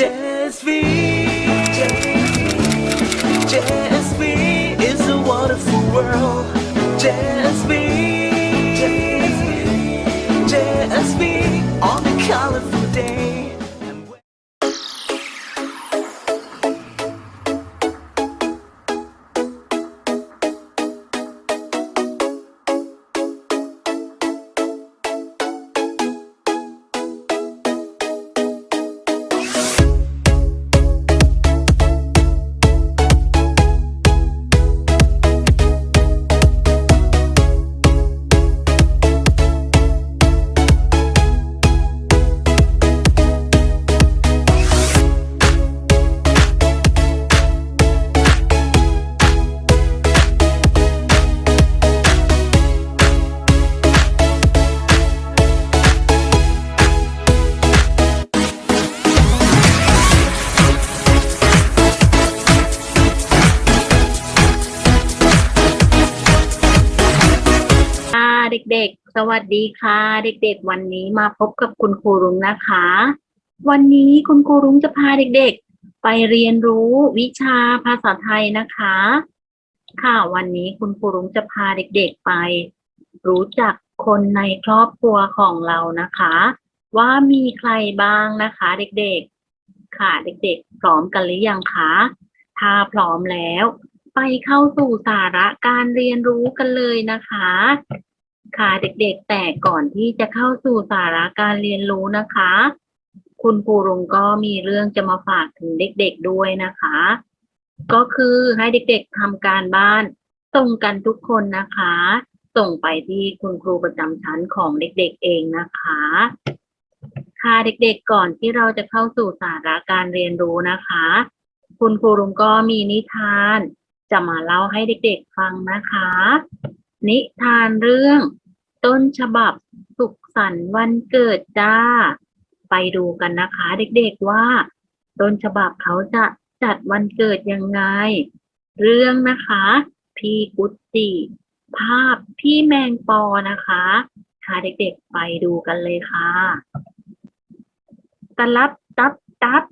JSV, JSV is a wonderful world. JSV, JSV สวัสดีค่ะ เด็กๆ วันนี้มาพบกับคุณครูรุ้งนะคะ วันนี้คุณครูรุ้งจะพาเด็กๆ ไปเรียนรู้วิชาภาษาไทยนะคะ ค่ะวันนี้คุณครูรุ้งจะพาเด็กๆไป รู้จักคนในครอบครัวของเรานะคะ ว่ามีใครบ้างนะคะ เด็กๆ ค่ะเด็กๆ พร้อมกันหรือยังคะถ้าพร้อมแล้ว ไปเข้าสู่สาระการเรียนรู้กันเลยนะคะ ค่ะเด็กๆ แต่ก่อนที่จะเข้าสู่สาระการเรียนรู้นะคะ คุณครูรงก็มีเรื่องจะมาฝากถึงเด็กๆด้วยนะคะ ก็คือให้เด็กๆทำการบ้านส่งกันทุกคนนะคะ ส่งไปที่คุณครูประจำชั้นของเด็กๆเองนะคะ ค่ะเด็กๆก่อนที่เราจะเข้าสู่สาระการเรียนรู้นะคะ คุณครูรุงก็มีนิทาน จะมาเล่าให้เด็กๆฟังนะคะ นิทานเรื่อง ต้นฉบับสุขสันต์วันเกิดจ้า ไปดูกันนะคะเด็กๆว่า ต้นฉบับเขาจะจัดวันเกิดยังไง เรื่องนะคะ พี่กุตติภาพพี่แมงปอนะคะค่ะเด็กๆไปดูกันเลยค่ะตะลับตับตับ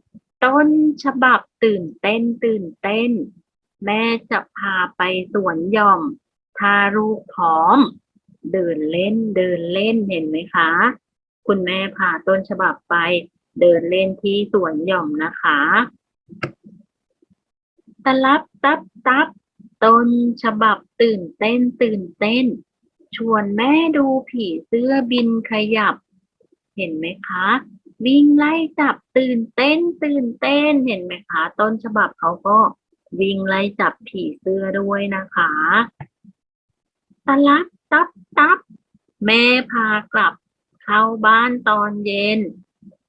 ต้นฉบับตื่นเต้นตื่นเต้น แม่จะพาไปสวนหย่อม ทารูกพร้อม เดินเล่นเดินเล่นเห็นไหมคะ คุณแม่พาต้นฉบับไป เดินเล่นที่สวนหย่อมนะคะตะลับตับตับต้นฉบับตื่นเต้นตื่นเต้น ชวนแม่ดูผีเสื้อบินขยับ เห็นไหมคะ วิ่งไล่จับตื่นเต้นตื่นเต้นเห็นไหมคะ ต้นฉบับเขาก็วิ่งไล่จับผีเสื้อด้วยนะคะตะลับ ตับตับแม่พากลับ เข้าบ้านตอนเย็น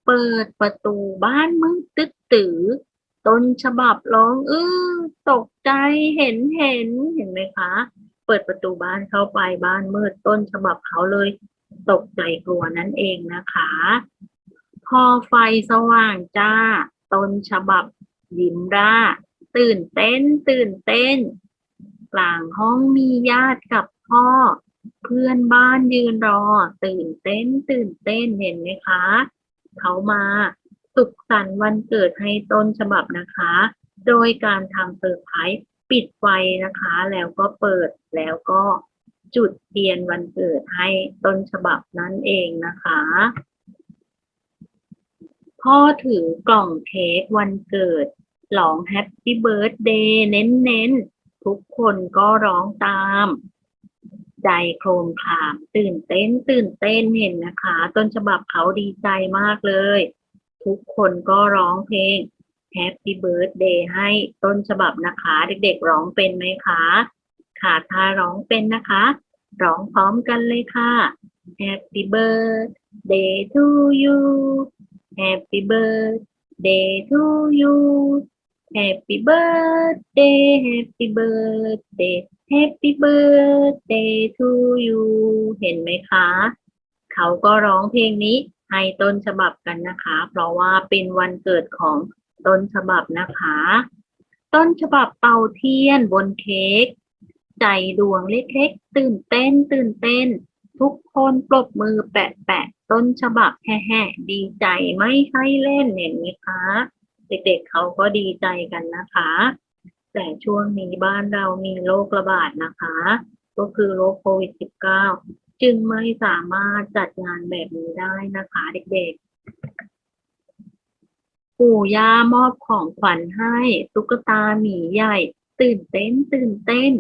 เปิดประตูบ้านมืดตึ๊ดตือต้นฉบับร้องอื้อตกใจเห็นเห็นเห็นไหมคะ เปิดประตูบ้านเข้าไปบ้านมืดต้นฉบับเขาเลย ตกใจกลัวนั่นเองนะคะ พอไฟสว่างจ้า ต้นฉบับยิ้มร่า ตื่นเต้นตื่นเต้น กลางห้องมีญาติกับพ่อ เพื่อนบ้านยืนรอ ตื่นเต้น ตื่นเต้นเห็นไหมคะ เขามาสุขสันต์วันเกิดให้ต้นฉบับนะคะ โดยการทำเซอร์ไพรส์ปิดไฟนะคะ แล้วก็เปิดแล้วก็จุดเทียนวันเกิดให้ต้นฉบับนั่นเองนะคะ พ่อถือกล่องเค้กวันเกิดร้องแฮปปี้เบิร์ a เดย์เน้นๆ ทุกคนก็ร้องตาม ใจโครมคราม ตื่นเต้น ตื่นเต้นเห็นนะคะ ต้นฉบับเขาดีใจมากเลย ทุกคนก็ร้องเพลง Happy Birthday ให้ต้นฉบับนะคะ เด็กๆร้องเป็นไหมคะ ค่ะถ้าร้องเป็นนะคะ ร้องพร้อมกันเลยค่ะ Happy Birthday to you Happy birthday to you Happy birthday Happy birthday Happy birthday to you เห็นไหมคะ เขาก็ร้องเพลงนี้ให้ต้นฉบับกันนะคะ เพราะว่าเป็นวันเกิดของต้นฉบับนะคะ ต้นฉบับเป่าเทียนบนเค้กใจดวงเล็กๆ ตื่นเต้นตื่นเต้น ทุกคนปรบมือแปะแปะต้นฉบับแห่ๆดีใจไม่ใช่เล่นเห็นไหมคะ เด็กๆเขาก็ดีใจกันนะคะ แต่ช่วงนี้บ้านเรามีโรคระบาดนะคะ ก็คือโรคโควิด -19 จึงไม่สามารถจัดงานแบบนี้ได้นะคะเด็กๆ ปู่ย่ามอบของขวัญให้ตุ๊กตาหมีใหญ่ ตื่นเต้นตื่นเต้น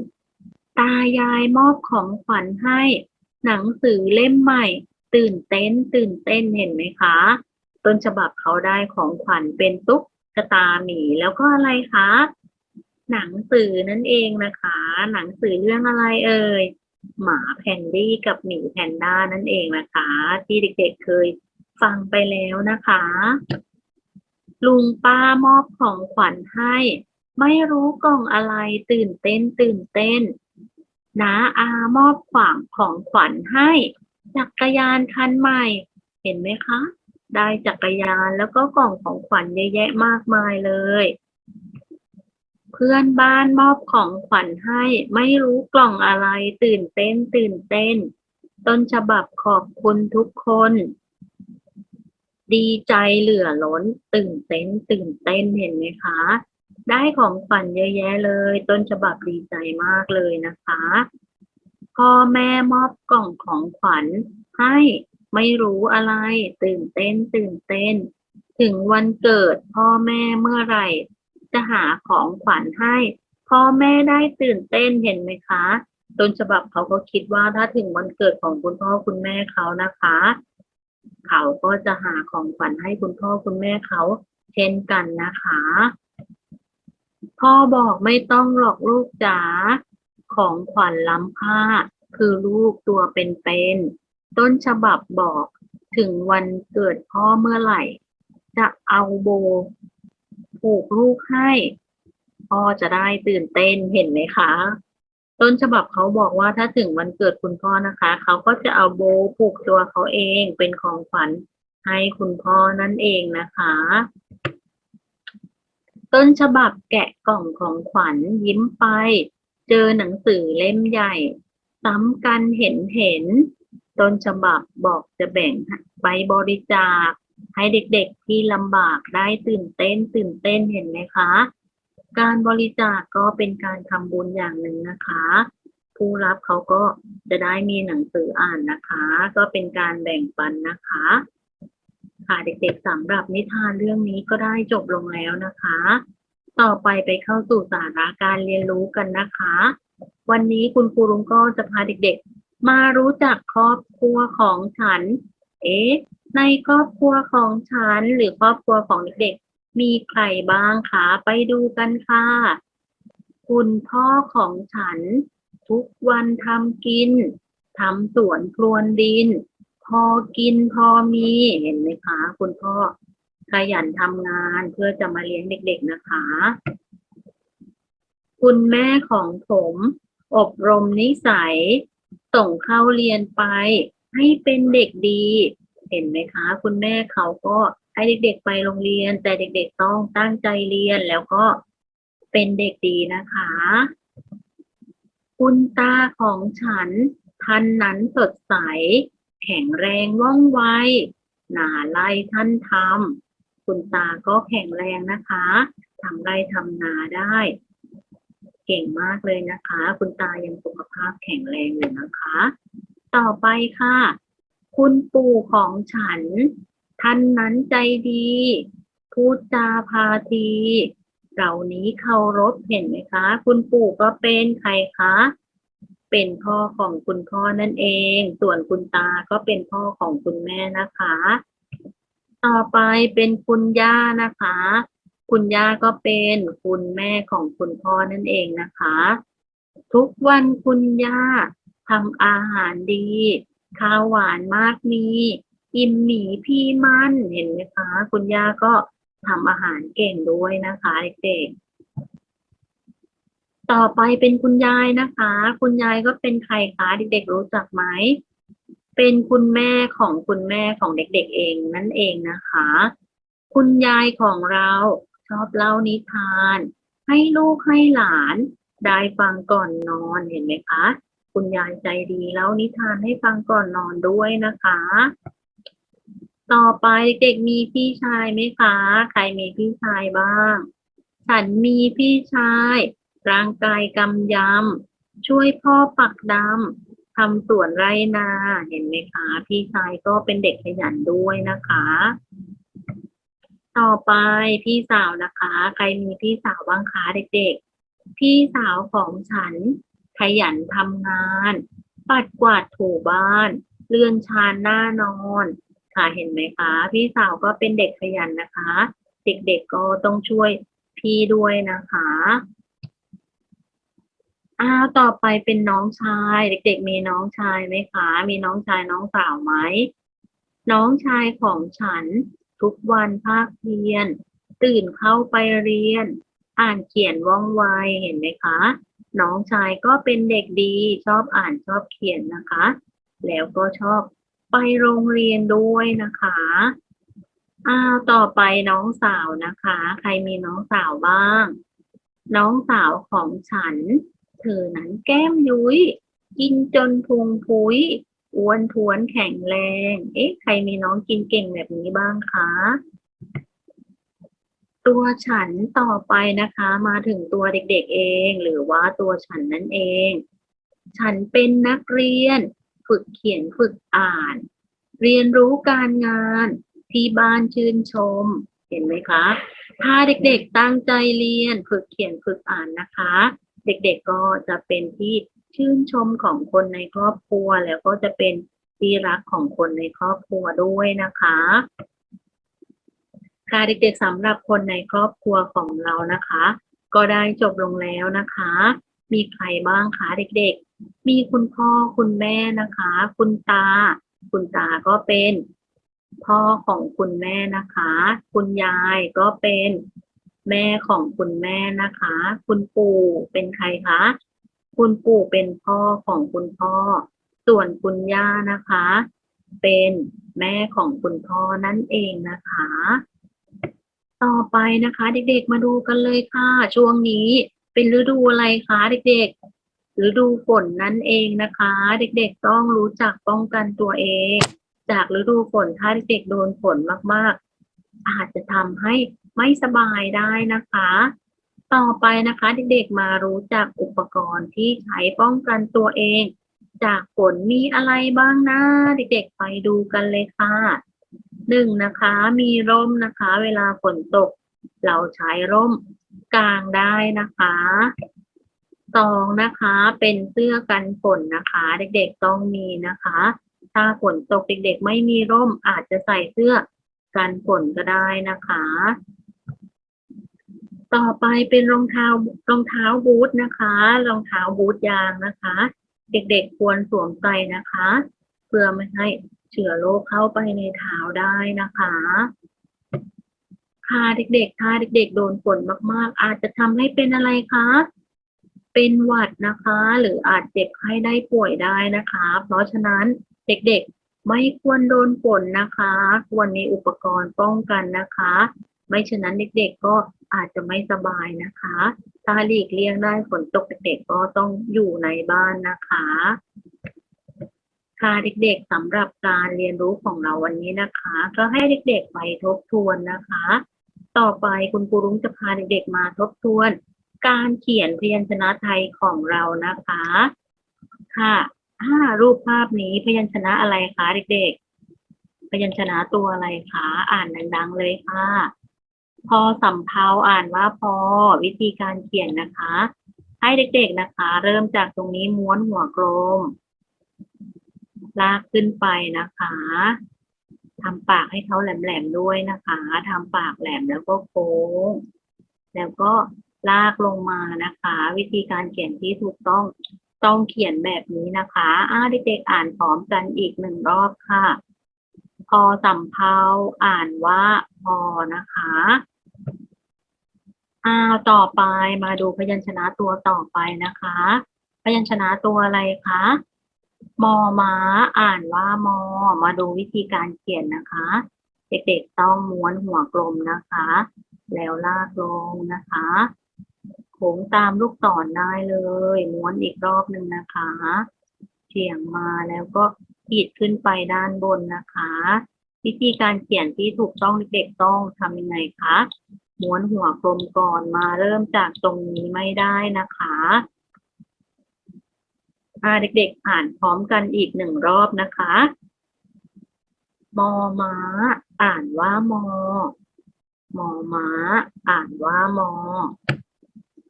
ตายายมอบของขวัญให้ หนังสือเล่มใหม่ ตื่นเต้นตื่นเต้นเห็นไหมคะ ต้นฉบับเขาได้ของขวัญเป็นตุ๊ก ตาหมีแล้วก็อะไรคะหนังสือนั่นเองนะคะ หนังสือเรื่องอะไรเอ่ยหมาแพนดี้กับหมีแพนด้านั่นเองนะคะ ที่เด็กๆเคยฟังไปแล้วนะคะ ลุงป้ามอบของขวัญให้ ไม่รู้กล่องอะไรตื่นเต้นตื่นเต้นน้าอามอบขวางของขวัญให้จักรยานคันใหม่ เห็นไหมคะ ได้จักรยานแล้วก็กล่องของขวัญเยอะแยะมากมายเลย เพื่อนบ้านมอบของขวัญให้ ไม่รู้กล่องอะไรตื่นเต้นตื่นเต้น ต้นฉบับขอบคุณทุกคน ดีใจเหลือล้น ตื่นเต้น ตื่นเต้นเห็นไหมคะ ได้ของขวัญเยอะแยะเลย ต้นฉบับดีใจมากเลยนะคะ พ่อแม่มอบกล่องของขวัญให้ ไม่รู้อะไร ตื่นเต้น ตื่นเต้น ถึงวันเกิดพ่อแม่เมื่อไหร่ จะหาของขวัญให้ พ่อแม่ได้ตื่นเต้นเห็นไหมคะต้นฉบับเขาก็คิดว่าถ้าถึงวันเกิดของคุณพ่อคุณแม่เขานะคะ เขาก็จะหาของขวัญให้คุณพ่อคุณแม่เขา เช่นกันนะคะ พ่อบอกไม่ต้องหรอกลูกจ๋าของขวัญล้ำค่าคือลูกตัวเป็นๆ ต้นฉบับบอกถึงวันเกิดพ่อเมื่อไหร่ จะเอาโบผูกลูกให้พ่อจะได้ตื่นเต้นเห็นไหมคะ ต้นฉบับเขาบอกว่าถ้าถึงวันเกิดคุณพ่อนะคะ เขาก็จะเอาโบผูกตัวเขาเองเป็นของขวัญให้คุณพ่อนั่นเองนะคะ ต้นฉบับแกะกล่องของขวัญยิ้มไป เจอหนังสือเล่มใหญ่ซ้ำกันเห็นเห็น ต้นฉบับบอกจะแบ่งไปบริจาค ให้เด็กๆที่ลำบากได้ตื่นเต้นตื่นเต้นเห็นไหมคะ การบริจาคก็เป็นการทำบุญอย่างหนึ่งนะคะ ผู้รับเขาก็จะได้มีหนังสืออ่านนะคะ ก็เป็นการแบ่งปันนะคะ ค่ะเด็กๆสำหรับนิทานเรื่องนี้ก็ได้จบลงแล้วนะคะ ต่อไปไปเข้าสู่สาระการเรียนรู้กันนะคะ วันนี้คุณครูรุงก็จะพาเด็กๆ มารู้จักครอบครัวของฉัน เอ๊ะ ในครอบครัวของฉัน หรือครอบครัวของเด็กๆ มีใครบ้างคะ ไปดูกันค่ะ คุณพ่อของฉัน ทุกวันทำกินทำสวนพรวนดิน พอกินพอมี เห็นไหมคะ คุณพ่อขยันทำงานเพื่อจะมาเลี้ยงเด็กๆนะคะ คุณแม่ของผม อบรมนิสัย ส่งเข้าเรียนไป ให้เป็นเด็กดี เห็นไหมคะ คุณแม่เขาก็ให้เด็กๆไปโรงเรียน แต่เด็กๆต้องตั้งใจเรียนแล้วก็เป็นเด็กดีนะคะ คุณตาของฉันท่านนั้นสดใส แข็งแรงว่องไวหนาไล่ท่านทำคุณตาก็แข็งแรงนะคะทำไรทำนาได้ เก่งมากเลยนะคะ คุณตายังสุขภาพแข็งแรงอยู่นะคะ ต่อไปค่ะ คุณปู่ของฉัน ท่านนั้นใจดี พูดจาพาทีเหล่านี้เคารพเห็นไหมคะ คุณปู่ก็เป็นใครคะ เป็นพ่อของคุณพ่อนั่นเอง ส่วนคุณตาก็เป็นพ่อของคุณแม่นะคะ ต่อไปเป็นคุณย่านะคะ คุณย่าก็เป็นคุณแม่ของคุณพ่อนั่นเองนะคะ ทุกวันคุณย่าทำอาหารดี ข้าวหวานมากมีอิ่มหมีพี่มันเห็นไหมคะ คุณย่าก็ทำอาหารเก่งด้วยนะคะเด็กๆต่อไปเป็นคุณยายนะคะ คุณยายก็เป็นใครคะเด็กๆรู้จักไหมเป็นคุณแม่ของคุณแม่ของเด็กๆเองนั่นเองนะคะ คุณยายของเรา ชอบเล่านิทาน ให้ลูกให้หลานได้ฟังก่อนนอนเห็นไหมคะ คุณยายใจดีเล่านิทานให้ฟังก่อนนอนด้วยนะคะ ต่อไปเด็กๆมีพี่ชายไหมคะ ใครมีพี่ชายบ้าง ฉันมีพี่ชายร่างกายกำยำช่วยพ่อปักดำทำสวนไรนาเห็นไหมคะ พี่ชายก็เป็นเด็กขยันด้วยนะคะ ต่อไปพี่สาวนะคะ ใครมีพี่สาวบ้างคะเด็กๆ พี่สาวของฉัน ขยันทำงาน ปัดกวาดถูบ้าน เลื่อนชานหน้านอน ค่ะเห็นไหมคะ พี่สาวก็เป็นเด็กขยันนะคะ เด็กๆก็ต้องช่วยพี่ด้วยนะคะอ้าวต่อไปเป็นน้องชาย เด็ก ๆ มีน้องชายไหมคะ มีน้องชายน้องสาวไหมน้องชายของฉัน ทุกวันภาคเพียน ตื่นเข้าไปเรียน อ่านเขียนว่องไวเห็นไหมคะ น้องชายก็เป็นเด็กดี ชอบอ่านชอบเขียนนะคะ แล้วก็ชอบไปโรงเรียนด้วยนะคะอ้าวต่อไปน้องสาวนะคะ ใครมีน้องสาวบ้าง น้องสาวของฉัน เธอนั้นแก้มยุ้ยกินจนพุงพุ้ย อ้วนท้วนแข็งแรง เอ๊ะ ใครมีน้องกินเก่งแบบนี้บ้างคะ ตัวฉันต่อไปนะคะ มาถึงตัวเด็กๆเอง หรือว่าตัวฉันนั่นเอง ฉันเป็นนักเรียน ฝึกเขียนฝึกอ่าน เรียนรู้การงานที่บ้านชื่นชม เห็นไหมคะ ถ้าเด็กๆตั้งใจเรียน ฝึกเขียนฝึกอ่านนะคะ เด็กๆก็จะเป็นที่ ชื่นชมของคนในครอบครัว แล้วก็จะเป็นที่รักของคนในครอบครัวด้วยนะคะ ค่ะเด็กๆสำหรับคนในครอบครัวของเรานะคะ ก็ได้จบลงแล้วนะคะ มีใครบ้างคะเด็กๆ มีคุณพ่อคุณแม่นะคะ คุณตา คุณตาก็เป็นพ่อของคุณแม่นะคะ คุณยายก็เป็นแม่ของคุณแม่นะคะ คุณปู่เป็นใครคะ คุณปู่เป็นพ่อของคุณพ่อ ส่วนคุณย่านะคะ เป็นแม่ของคุณพ่อนั่นเองนะคะ ต่อไปนะคะ เด็กๆมาดูกันเลยค่ะ ช่วงนี้เป็นฤดูอะไรคะเด็กๆฤดูฝนนั่นเองนะคะ เด็กๆต้องรู้จักป้องกันตัวเอง จากฤดูฝนถ้าเด็กๆโดนฝนมากๆ อาจจะทำให้ไม่สบายได้นะคะ ต่อไปนะคะ เด็กๆมารู้จักอุปกรณ์ที่ใช้ป้องกันตัวเอง จากฝนมีอะไรบ้างนะเด็กๆไปดูกันเลยค่ะหนึ่งนะคะ มีร่มนะคะ เวลาฝนตก เราใช้ร่มกลางได้นะคะสองนะคะ เป็นเสื้อกันฝนนะคะ เด็กๆต้องมีนะคะ ถ้าฝนตกเด็กๆ ไม่มีร่มอาจจะใส่เสื้อกันฝนก็ได้นะคะ ต่อไปเป็นรองเท้ารองเท้าบูทนะคะ รองเท้าบูทยางนะคะ เด็กๆควรสวมใส่นะคะ เพื่อไม่ให้เชื้อโรคเข้าไปในเท้าได้นะคะค่ะเด็กๆถ้าเด็กๆ โดนฝนมากๆ อาจจะทำให้เป็นอะไรคะ เป็นหวัดนะคะ หรืออาจเจ็บไข้ได้ป่วยได้นะคะ เพราะฉะนั้นเด็กๆไม่ควรโดนฝนนะคะ ควรมีอุปกรณ์ป้องกันนะคะ ไม่ฉะนั้นเด็กๆก็อาจจะไม่สบายนะคะ ถ้าหลีกเลี่ยงได้ฝนตกเด็กๆก็ต้องอยู่ในบ้านนะคะ ค่ะเด็กๆสำหรับการเรียนรู้ของเราวันนี้นะคะ ก็ให้เด็กๆไปทบทวนนะคะ ต่อไปคุณครูรุ้งจะพาเด็กๆมาทบทวน การเขียนพยัญชนะไทยของเรานะคะ ค่ะห้ารูปภาพนี้พยัญชนะอะไรคะเด็กๆ พยัญชนะตัวอะไรคะ อ่านดังๆเลยค่ะ พอสำเภาอ่านว่าพอวิธีการเขียนนะคะ ให้เด็กๆนะคะ เริ่มจากตรงนี้ม้วนหัวกลม ลากขึ้นไปนะคะทำปากให้เขาแหลมๆด้วยนะคะทำปากแหลมแล้วก็โค้ง แล้วก็ลากลงมานะคะ วิธีการเขียนที่ถูกต้องต้องเขียนแบบนี้นะคะอ่าเด็กๆอ่านพร้อมกันอีกหนึ่งรอบค่ะ พอสำเภาอ่านว่าพอนะคะอ่าต่อไปมาดูพยัญชนะตัวต่อไปนะคะ พยัญชนะตัวอะไรคะมอม้าอ่านว่ามอ มาดูวิธีการเขียนนะคะ เด็กๆต้องม้วนหัวกลมนะคะ แล้วลากลงนะคะโค้งตามลูกศรได้เลย ม้วนอีกรอบหนึ่งนะคะ เฉียงมาแล้วก็ขีดขึ้นไปด้านบนนะคะ วิธีการเขียนที่ถูกต้องเด็กๆต้องทำยังไงคะม้วนหัวกลมก่อนมาเริ่มจากตรงนี้ไม่ได้นะคะอาเด็กๆอ่านพร้อมกันอีกหนึ่งรอบนะคะ มอม้า อ่านว่ามอ มอม้า อ่านว่ามอ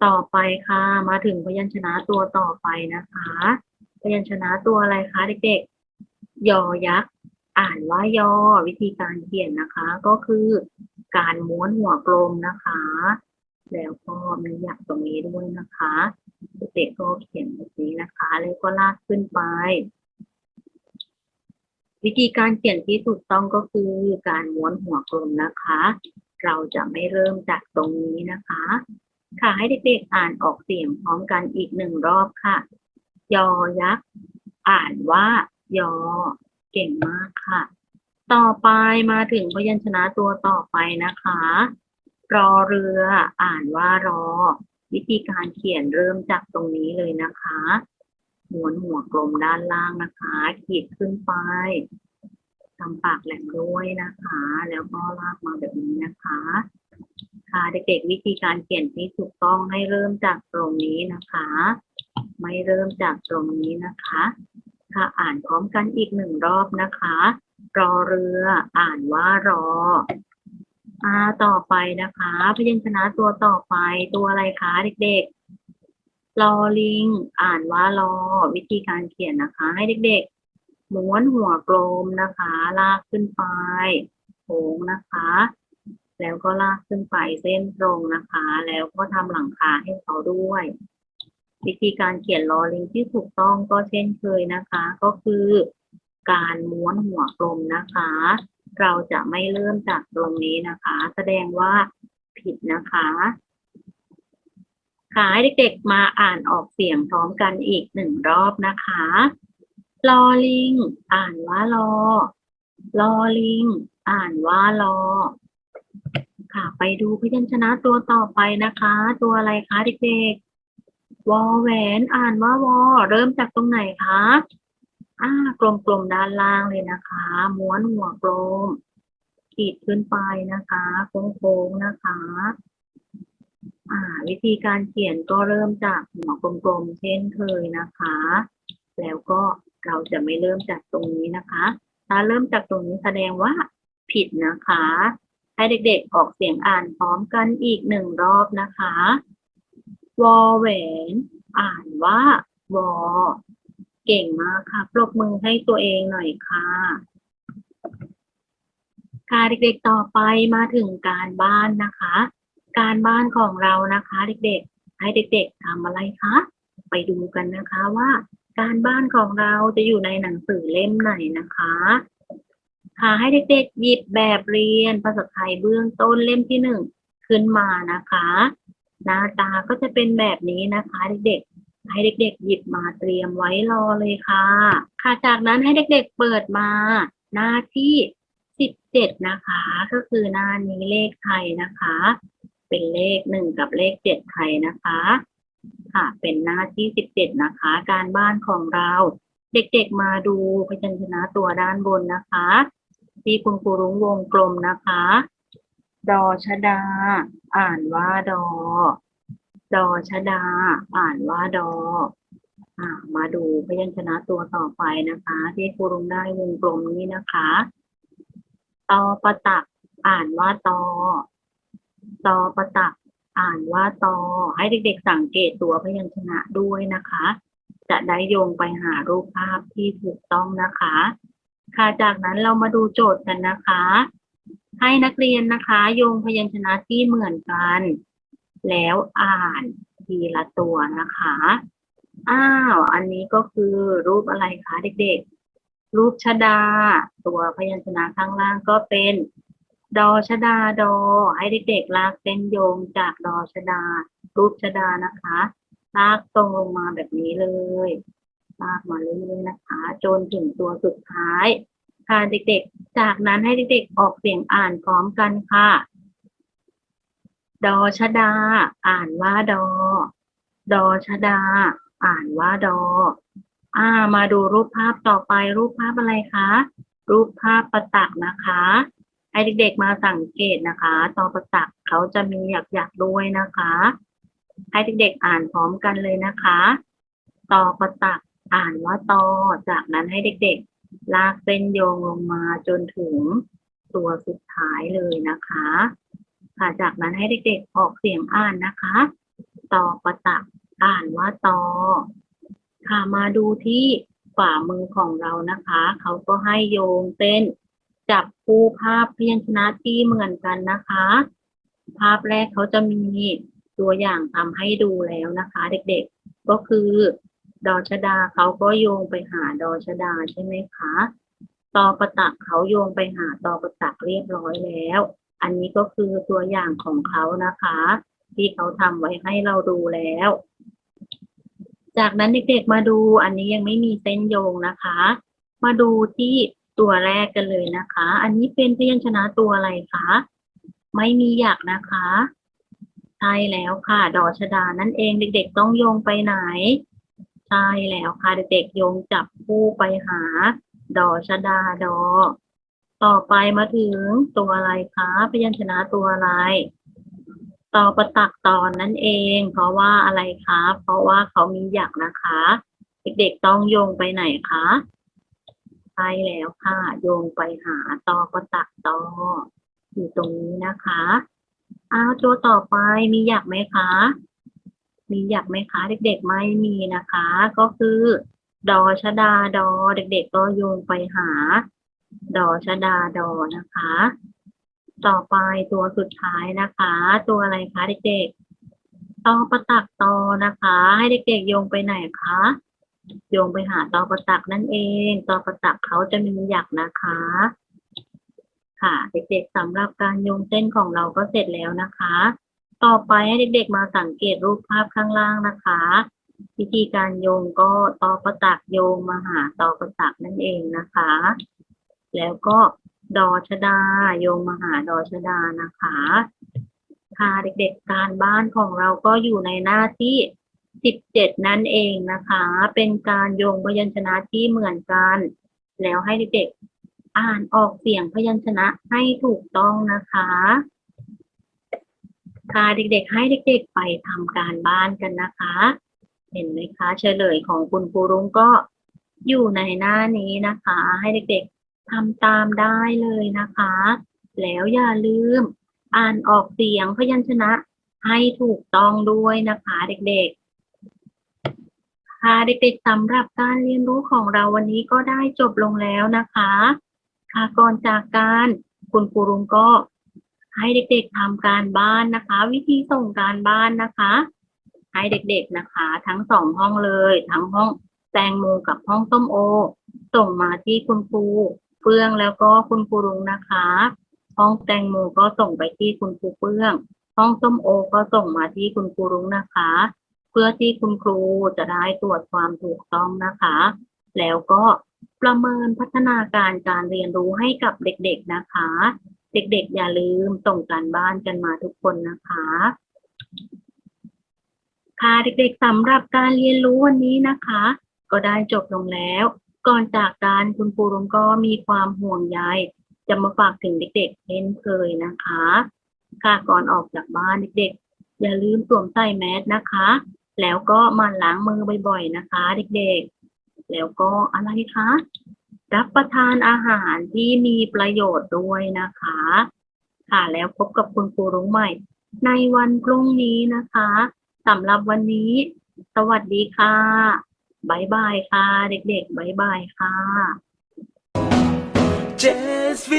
ต่อไปค่ะ มาถึงพยัญชนะตัวต่อไปนะคะ พยัญชนะตัวอะไรคะเด็กๆ ยอยักษ์ อ่านว่ายอ วิธีการเขียนนะคะ ก็คือการม้วนหัวกลมนะคะ แล้วก็มีหยักตรงนี้ด้วยนะคะ เด็กๆก็เขียนแบบนี้นะคะ แล้วก็ลากขึ้นไป วิธีการเขียนที่ถูกต้องก็คือการม้วนหัวกลมนะคะ เราจะไม่เริ่มจากตรงนี้นะคะ ค่ะให้เด็กๆอ่านออกเสียงพร้อมกันอีกหนึ่งรอบค่ะ ยอยักษ์ อ่านว่ายอ เก่งมากค่ะ ต่อไปมาถึงพยัญชนะตัวต่อไปนะคะ รอเรือ อ่านว่ารอ วิธีการเขียนเริ่มจากตรงนี้เลยนะคะม้วนหัวกลมด้านล่างนะคะ ขีดขึ้นไปทำปากแหลมด้วยนะคะ แล้วก็ลากมาแบบนี้นะคะ ค่ะเด็กๆวิธีการเขียนที่ถูกต้องให้เริ่มจากตรงนี้นะคะ ไม่เริ่มจากตรงนี้นะคะค่ะอ่านพร้อมกันอีกหนึ่งรอบนะคะ รอเรืออ่านว่ารออาต่อไปนะคะ พยัญชนะตัวต่อไปตัวอะไรคะเด็กๆ ลอลิง อ่านว่ารอ วิธีการเขียนนะคะ ให้เด็กๆ ม้วนหัวกลมนะคะ ลากขึ้นไปโค้งนะคะ แล้วก็ลากขึ้นไปเส้นตรงนะคะ แล้วก็ทำหลังคาให้เขาด้วย วิธีการเขียนลอลิงที่ถูกต้องก็เช่นเคยนะคะ ก็คือการม้วนหัวกลมนะคะ เราจะไม่เริ่มจากตรงนี้นะคะ แสดงว่าผิดนะคะค่ะให้เด็กๆมาอ่านออกเสียงพร้อมกันอีกหนึ่งรอบนะคะลอลิง อ่านว่าลอลอลิง อ่านว่าลอค่ะ ไปดูพยัญชนะตัวต่อไปนะคะ ตัวอะไรคะเด็กๆ วอแหวนอ่านว่าวอ เริ่มจากตรงไหนคะอ่ากลมๆด้านล่างเลยนะคะ ม้วนหัวกลมขีดขึ้นไปนะคะ โค้งๆนะคะ อ่า วิธีการเขียนก็เริ่มจากหัวกลมๆเช่นเคยนะคะ แล้วก็เราจะไม่เริ่มจากตรงนี้นะคะ ถ้าเริ่มจากตรงนี้แสดงว่าผิดนะคะ ให้เด็กๆออกเสียงอ่านพร้อมกันอีกหนึ่งรอบนะคะ วอแหวนอ่านว่าวอ เก่งมากค่ะ ปรบมือให้ตัวเองหน่อยค่ะ ค่ะเด็กๆต่อไปมาถึงการบ้านนะคะ การบ้านของเรานะคะ เด็กๆ ให้เด็กๆทำอะไรคะ ไปดูกันนะคะว่า การบ้านของเราจะอยู่ในหนังสือเล่มไหนนะคะค่ะให้เด็กๆหยิบแบบเรียนภาษาไทยเบื้องต้นเล่มที่หนึ่งขึ้นมานะคะ หน้าตาก็จะเป็นแบบนี้นะคะ เด็กๆ ให้เด็กๆ หยิบมาเตรียมไว้รอเลยค่ะ ค่ะจากนั้นให้เด็กๆเปิดมาหน้าที่สิบเจ็ดนะคะ ก็คือหน้านี้เลขไทยนะคะ เป็นเลขหนึ่งกับเลขเจ็ดไทยนะคะ ค่ะ เป็นหน้าที่สิบเจ็ดนะคะ การบ้านของเรา เด็กๆมาดูพยัญชนะตัวด้านบนนะคะ ที่คุณครูรุ้งวงกลมนะคะ ดอชดา อ่านว่าดอ ดอชดา อ่านว่าดออ่ามาดูพยัญชนะตัวต่อไปนะคะ ที่ครูรุงได้วงกลมนี้นะคะตอประตัก อ่านว่าตอตอประตัก อ่านว่าตอ ให้เด็กๆสังเกตตัวพยัญชนะด้วยนะคะ จะได้โยงไปหารูปภาพที่ถูกต้องนะคะ ค่ะจากนั้นเรามาดูโจทย์กันนะคะ ให้นักเรียนนะคะโยงพยัญชนะที่เหมือนกัน แล้วอ่านทีละตัวนะคะ อ้าว อันนี้ก็คือรูปอะไรคะเด็กๆ รูปชดา ตัวพยัญชนะข้างล่างก็เป็น ดอชดาดอ ให้เด็กๆลากเส้นโยงจากดอชดา รูปชดานะคะลากตรงลงมาแบบนี้เลยลากมาเรื่อยๆนะคะ จนถึงตัวสุดท้าย ค่ะเด็กๆ จากนั้นให้เด็กๆ ออกเสียงอ่านพร้อมกันค่ะ ดอชดา อ่านว่าดอ ดอชดา อ่านว่าดอ อ่า มาดูรูปภาพต่อไปรูปภาพอะไรคะ รูปภาพประตักนะคะ ให้เด็กๆ มาสังเกตนะคะ ตอประตักเขาจะมีหยักๆด้วยนะคะ ให้เด็กๆ อ่านพร้อมกันเลยนะคะ ตอประตักอ่านว่าตอ จากนั้นให้เด็กๆ ลากเส้นโยงลงมาจนถึงตัวสุดท้ายเลยนะคะ ค่ะ จากนั้นให้เด็กๆออกเสียงอ่านนะคะ ตอประตักอ่านว่าตอ ค่ะมาดูที่ฝ่ามือของเรานะคะ เขาก็ให้โยงเส้นจับคู่ภาพพยัญชนะที่เหมือนกันนะคะ ภาพแรกเขาจะมีตัวอย่างทำให้ดูแล้วนะคะ เด็กๆ ก็คือ ดอชดาเขาก็โยงไปหาดอชดาใช่ไหมคะตอประตักเขาโยงไปหาตอประตักเรียบร้อยแล้ว อันนี้ก็คือตัวอย่างของเขานะคะ ที่เขาทำไว้ให้เราดูแล้ว จากนั้นเด็กๆมาดู อันนี้ยังไม่มีเส้นโยงนะคะ มาดูที่ตัวแรกกันเลยนะคะ อันนี้เป็นพยัญชนะตัวอะไรคะ ไม่มีหยักนะคะใช่แล้วค่ะ ดอชดานั่นเองเด็ก ๆ ต้องโยงไปไหน ใช่แล้วค่ะเด็กๆโยงจับคู่ไปหา ดอชดาดอ ต่อไปมาถึงตัวอะไรคะพยัญชนะตัวอะไรต่อประตักตอนนั่นเอง เพราะว่าอะไรคะ เพราะว่าเขามีหยักนะคะ เด็กๆต้องโยงไปไหนคะใช่แล้วค่ะ โยงไปหาต่อประตักตออยู่ตรงนี้นะคะอ้าวตัวต่อไปมีหยักไหมคะ มีหยักไหมคะ เด็กๆไม่มีนะคะ ก็คือ ดอชดาดอ เด็ก ๆ ก็โยงไปหา ดอชดาดอนะคะ ต่อไปตัวสุดท้ายนะคะ ตัวอะไรคะเด็กๆตอประตักตอนะคะ ให้เด็กๆโยงไปไหนคะโยงไปหาตอประตักนั่นเอง ตอประตักเขาจะมีหยักนะคะ ค่ะ เด็กๆสำหรับการโยงเส้นของเราก็เสร็จแล้วนะคะ ต่อไปให้เด็กๆมาสังเกตรูปภาพข้างล่างนะคะ วิธีการโยงก็ตอประตักโยงมาหาตอประตักนั่นเองนะคะ แล้วก็ดอชดา โยงมาหาดอชดานะคะค่ะเด็กๆการบ้านของเราก็อยู่ในหน้าที่สิบเจ็ดนั่นเองนะคะ เป็นการโยงพยัญชนะที่เหมือนกัน แล้วให้เด็กๆอ่านออกเสียงพยัญชนะให้ถูกต้องนะคะ ค่ะเด็กๆ ให้เด็ก ๆ ไปทำการบ้านกันนะคะ เห็นไหมคะเฉลยของคุณครูรุ้งก็อยู่ในหน้านี้นะคะ ให้เด็กๆทำตามได้เลยนะคะ แล้วอย่าลืมอ่านออกเสียงพยัญชนะให้ถูกต้องด้วยนะคะ เด็กๆ ค่ะเด็กๆสำหรับการเรียนรู้ของเราวันนี้ก็ได้จบลงแล้วนะคะ ค่ะก่อนจากการคุณครูรุงก็ ให้เด็กๆทำการบ้านนะคะ วิธีส่งการบ้านนะคะ ให้เด็กๆนะคะ ทั้งสองห้องเลย ทั้งห้องแตงโมกับห้องส้มโอ ส่งมาที่คุณครูเฟื่องแล้วก็คุณครูรุงนะคะ ห้องแตงโมก็ส่งไปที่คุณครูเฟื่อง ห้องส้มโอก็ส่งมาที่คุณครูรุงนะคะ เพื่อที่คุณครูจะได้ตรวจความถูกต้องนะคะ แล้วก็ประเมินพัฒนาการการเรียนรู้ให้กับเด็กๆนะคะ เด็กๆ อย่าลืมส่งการบ้านกันมาทุกคนนะคะ ค่ะเด็กๆสำหรับการเรียนรู้วันนี้นะคะ ก็ได้จบลงแล้ว ก่อนจากการคุณครูรุงก็มีความห่วงใยจะมาฝากถึงเด็กๆเช่นเคยนะคะ ค่ะก่อนออกจากบ้านเด็กๆ อย่าลืมสวมใส่แมสนะคะ แล้วก็มันล้างมือบ่อยๆนะคะ เด็กๆ แล้วก็อะไรคะ รับประทานอาหารที่มีประโยชน์ด้วยนะคะ ค่ะแล้วพบกับคุณครูรุ้งใหม่ ในวันพรุ่งนี้นะคะสำหรับวันนี้ สวัสดีค่ะบายบายค่ะ เด็กๆบายบายค่ะ JSV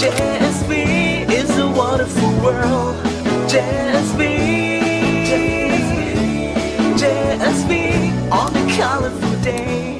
JSV is a wonderful world JSV JSV on the colorful day.